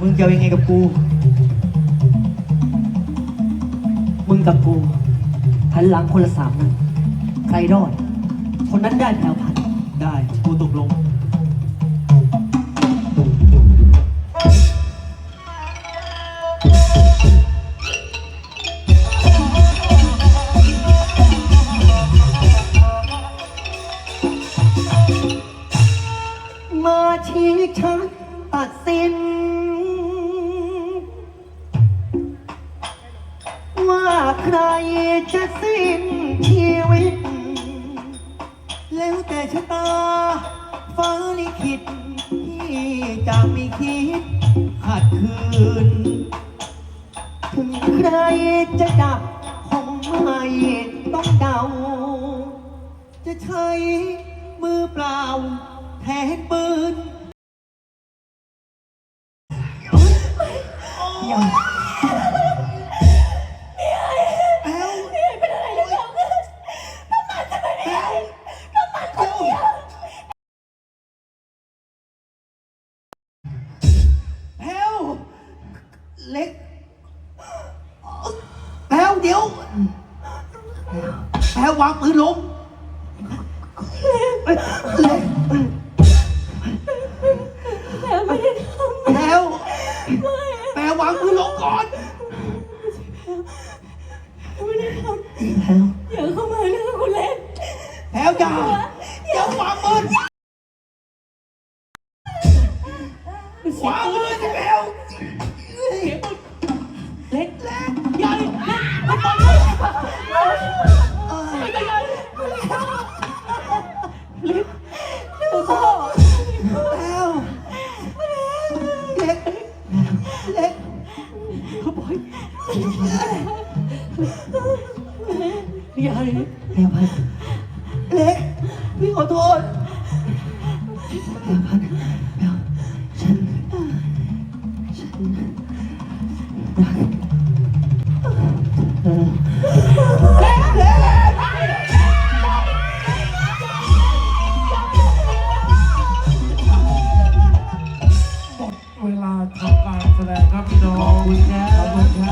มึงจะเอายังไงกับกู มึงกับกูหันหลังคนละสามนัดใครรอด คนนั้นได้แถวพันได้ กูตกลง มาชี้ชัดตัดสิน ว่าใครจะสิ้นชีวิต แล้วแต่ชะตา ฟ้าลิขิตที่จะไม่คิดขัดขืน ถึงใครจะจับคงไม่ต้องเดา จะใช้มือเปล่า แทนปืนอย่าแอ้วเป็นอะไรหรือเปล่าน้ำมันจะไปไหนน้ำมันคนเดียวแพ้วเล็กแพ้วเดี๋ยวแพ้ววางปืนลงเล็ก แพ้ววางปืนลงก่อนำไม่ได้ทแล้วำอย่าเข้ามาเรื่องคุณเล่นแพ้วอย่าอย่าวางปืนวางปืนแพ้ว เล็กขาบอยณรเนี่ยเร็วพัเล็ก พี่ขอโทษเร็วพัดเร็วฉัน ฉัน always have a